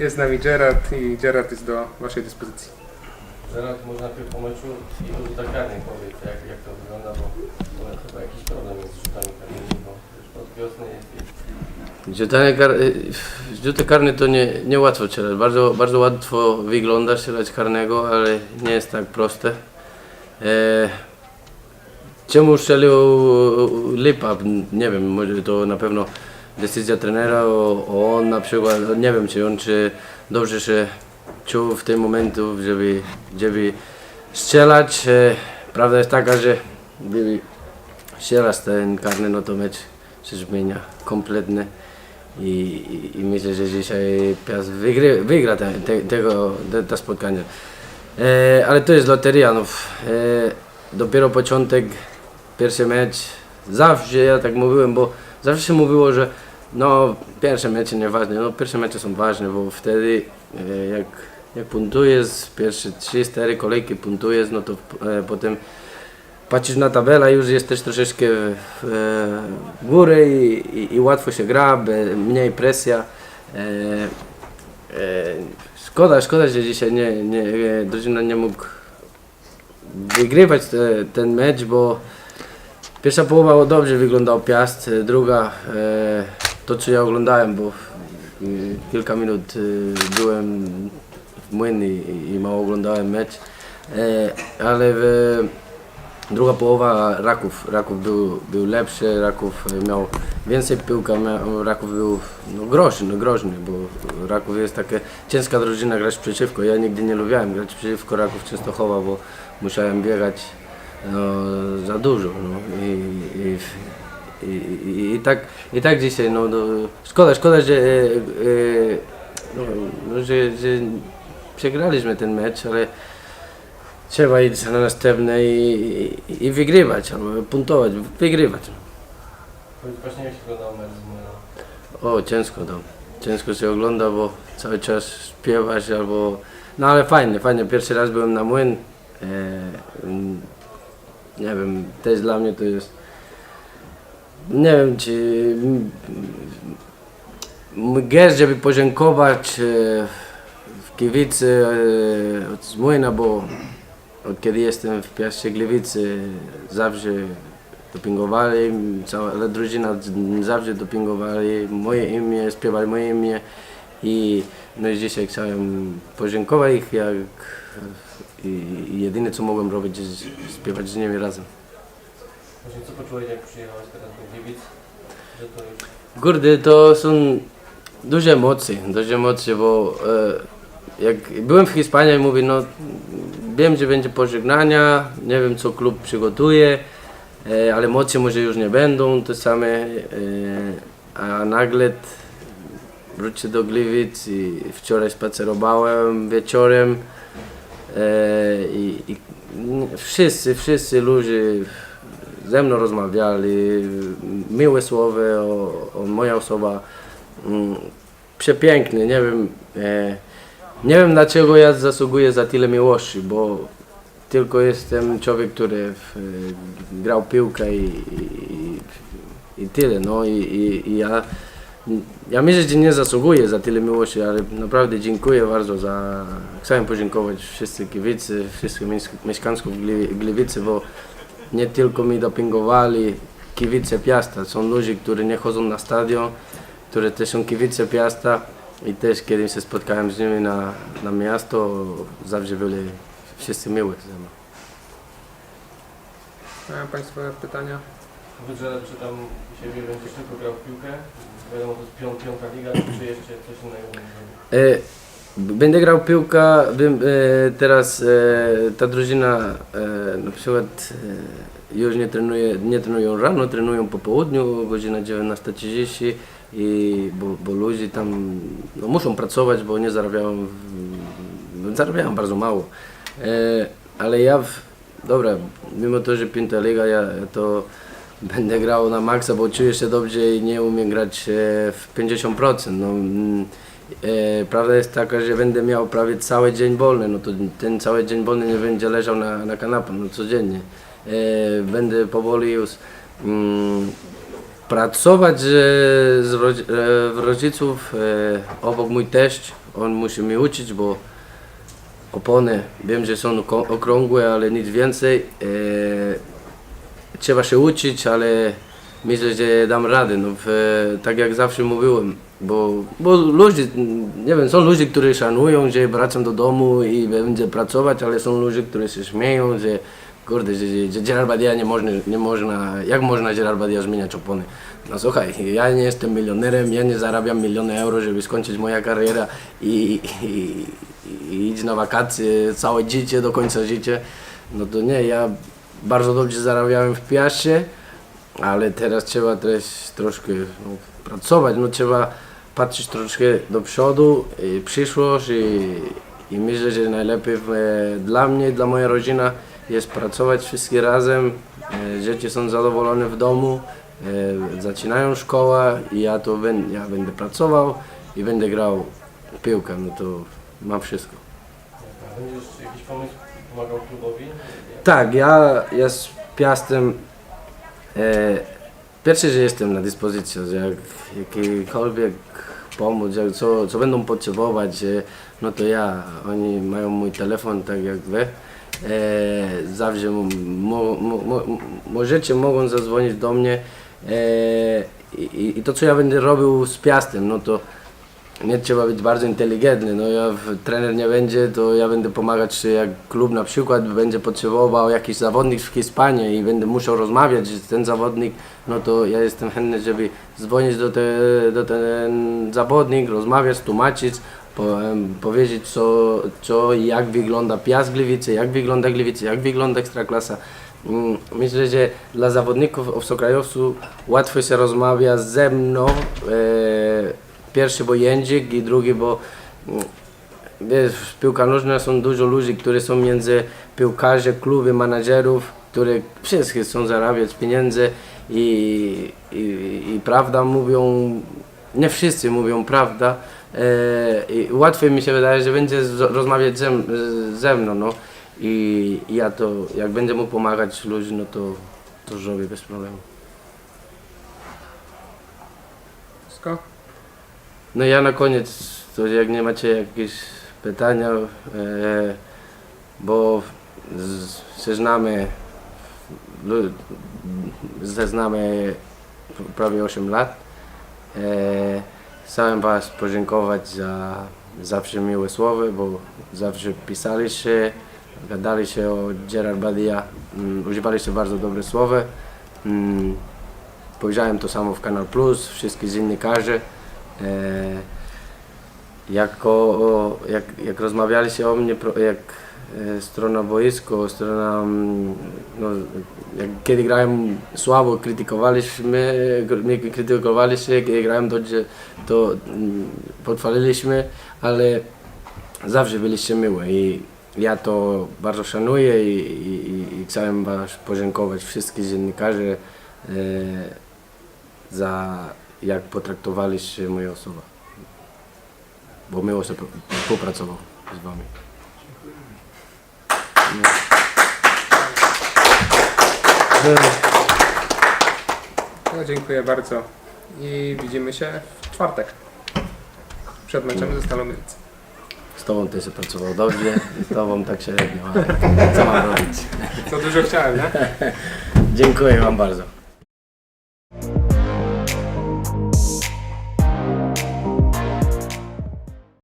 Jest z nami Gerard i Gerard jest do Waszej dyspozycji. Zaraz może najpierw po meczu i o rzutach karnych powiedz, jak, jak to wygląda, bo to chyba jakiś problem jest z rzutami karnymi, bo już od wiosny jest, jest Rzucanie kar... y, Rzuty karne to nie, nie łatwo strzelać. Bardzo, bardzo łatwo wygląda strzelać karnego, ale nie jest tak proste. E, czemu strzelił Lipa? Nie wiem, może to na pewno decyzja trenera, o, o on na przykład, nie wiem czy on czy dobrze się czuł w tym momentu, żeby, żeby strzelać. E, prawda jest taka, że gdyby strzelać ten karny, no to mecz się zmienia kompletnie. I, i, I myślę, że dzisiaj Piast wygry, wygra te, te, tego, te, to spotkanie. E, ale to jest loteria. No, e, dopiero początek, pierwszy mecz. Zawsze ja tak mówiłem, bo zawsze się mówiło, że no, pierwsze mecze nieważne. No, pierwsze mecze są ważne, bo wtedy e, jak, jak puntujesz, pierwsze 3-4 kolejki puntujesz, no to e, potem patrzysz na tabelę, już jesteś troszeczkę w, w górę i, i, i łatwo się gra, be- mniej presja. E, e, szkoda, szkoda, że dzisiaj nie, nie, e, drużyna nie mógł wygrywać te, ten mecz, bo pierwsza połowa dobrze wyglądał Piast, e, druga e, to co ja oglądałem, bo e, kilka minut byłem w Młyn i, mało oglądałem mecz, e, ale Druga połowa Raków, Raków był, był lepszy, Raków miał więcej piłka, miał, Raków był no, groźny, no, groźny, bo Raków jest taka ciężka drużyna grać przeciwko. Ja nigdy nie lubiłem grać przeciwko Raków Częstochowa, bo musiałem biegać no, za dużo. No, i, i, i, i, tak, I tak dzisiaj, no, no szkoda, szkoda, że, e, e, no, no, że, że przegraliśmy ten mecz, ale Trzeba iść na następne i, i, i wygrywać, albo puntować, wygrywać. Właśnie jak się wyglądał mecz z Młyna. O, ciężko to. Ciężko się ogląda, bo cały czas śpiewasz albo... No ale fajnie, fajnie. Pierwszy raz byłem na młyn. E, nie wiem, też dla mnie to jest... Nie wiem, czy... gest, żeby podziękować e, w Kiwicy e, od Młyna, bo od kiedy jestem w Piaście Gliwicy zawsze dopingowali, cała drużyna zawsze dopingowali moje imię, śpiewali moje imię i no i dzisiaj chciałem podziękować ich, jak i, i jedyne co mogłem robić jest śpiewać z nimi razem. Właśnie co poczułeś jak przyjechałeś teraz do Gliwic? Że to już Kurde, to są duże emocje, duże emocje, bo e, jak byłem w Hiszpanii i mówię, no wiem, że będzie pożegnania, nie wiem co klub przygotuje, e, ale emocje może już nie będą te same, e, a nagle wrócę do Gliwic i wczoraj spacerowałem wieczorem e, i, i wszyscy, wszyscy ludzie ze mną rozmawiali, miłe słowa o, o moja osoba, mm, przepięknie, nie wiem, e, nie wiem dlaczego ja zasługuję za tyle miłości, bo tylko jestem człowiek, który w, grał piłkę i, i, i tyle, no i, i, i ja, ja myślę, że nie zasługuję za tyle miłości, ale naprawdę dziękuję bardzo za, chciałem podziękować wszyscy kibicy, wszystkich mies- mieszkańców Gli- Gliwicy, bo nie tylko mi dopingowali kibice Piasta, są ludzie, którzy nie chodzą na stadion, którzy też są kibice Piasta i też kiedy się spotkałem z nimi na, na miasto, zawsze byli wszyscy miły ze mną. Mają Państwo pytania? Że czy tam siebie będziesz tylko grał w piłkę? Wiadomo, to jest pią, piąta liga, czy jeszcze coś innego? E, będę grał piłka, bym, e, teraz e, ta drużyna e, na przykład e, już nie, trenuje, nie trenują rano, trenują po południu, godzina 19.30 i bo, bo ludzie tam no, muszą pracować, bo nie zarabiają, w- zarabiają bardzo mało. E, ale ja, w, dobra, mimo to, że piąta liga, ja to będę grał na maksa, bo czuję się dobrze i nie umiem grać e, w 50%. No, mm, e, prawda jest taka, że będę miał prawie cały dzień wolny, no to ten cały dzień wolny nie będzie leżał na, na kanapie, no codziennie. E, będę powoli już mm, Pracować z rodzi- e, rodziców e, obok mój teść, on musi mnie uczyć, bo opony wiem, że są okrągłe, ale nic więcej. E, trzeba się uczyć, ale myślę, że dam radę. No, w, tak jak zawsze mówiłem, bo, bo ludzie, nie wiem, są ludzie, którzy szanują, że wracam do domu i będę pracować, ale są ludzie, którzy się śmieją, że kurde, że, że, Gerard Badia nie można, nie można, jak można Gerard Badia zmieniać opony? No słuchaj, ja nie jestem milionerem, ja nie zarabiam miliony euro, żeby skończyć moja kariera i, i, i iść na wakacje całe życie, do końca życia. No to nie, ja bardzo dobrze zarabiałem w Piaście, ale teraz trzeba też troszkę no, pracować, no trzeba patrzeć troszkę do przodu, i przyszłość i, i myślę, że najlepiej e, dla mnie, dla mojej rodziny jest pracować wszyscy razem, e, dzieci są zadowolone w domu, e, zaczynają szkołę i ja to będę, ja będę pracował i będę grał piłkę, no to mam wszystko. A Będziesz jakiś pomysł pomagał klubowi? Tak, ja, ja z Piastem e, pierwszy, że jestem na dyspozycji, że jak jakikolwiek pomóc, jak co, co będą potrzebować, e, no to ja, oni mają mój telefon, tak jak wy. E, zawsze mo, mo, mo, mo, możecie, mogą zadzwonić do mnie e, i, i to, co ja będę robił z Piastem, no to nie trzeba być bardzo inteligentny. No ja trener nie będzie, to ja będę pomagać, jak klub na przykład będzie potrzebował jakiś zawodnik w Hiszpanii i będę musiał rozmawiać z ten zawodnik, no to ja jestem chętny, żeby dzwonić do, te, do ten zawodnik, rozmawiać, tłumaczyć, po, powiedzieć co, co i jak wygląda Piast Gliwice, jak wygląda Gliwice, jak wygląda Ekstraklasa. Mm, Myślę, że dla zawodników obcokrajowców łatwo się rozmawia ze mną. E, Pierwszy, bo język i drugi, bo mm, wiesz, piłka nożna są dużo ludzi, którzy są między piłkarzy, kluby, menadżerów, które wszystkie chcą zarabiać pieniądze i, i, i prawda mówią, nie wszyscy mówią prawda. E, łatwiej mi się wydaje, że będzie z, rozmawiać ze, ze mną, no. I, I ja to, jak będę mógł pomagać ludziom, no to, to zrobię bez problemu. Wszystko? No ja na koniec, to jak nie macie jakieś pytania, e, bo się znamy, znamy prawie 8 lat. E, chciałem Was podziękować za zawsze miłe słowa, bo zawsze pisaliście, gadaliście o Gerard Badia, mm, używaliście bardzo dobre słowa. Mm, powiedziałem to samo w Kanal Plus, wszystkie dziennikarze. E, jako, jak, jak rozmawialiście o mnie, jak e, strona boisko, strona, mm, no, jak, kiedy grałem słabo, krytykowaliśmy, mnie krytykowaliście, kiedy grałem dobrze, to mm, pochwaliliśmy, ale zawsze byliście miłe i ja to bardzo szanuję i, i- i chciałem Was podziękować wszystkich dziennikarzy e, za jak potraktowaliście moją osobę. Bo miło się współpracował z Wami. No, dziękuję bardzo. I widzimy się w czwartek. Przed meczem ze Stalą Mielec. Z Tobą też się pracował dobrze, z Tobą tak średnio, ale co mam robić? Co dużo chciałem, nie? Dziękuję Wam bardzo.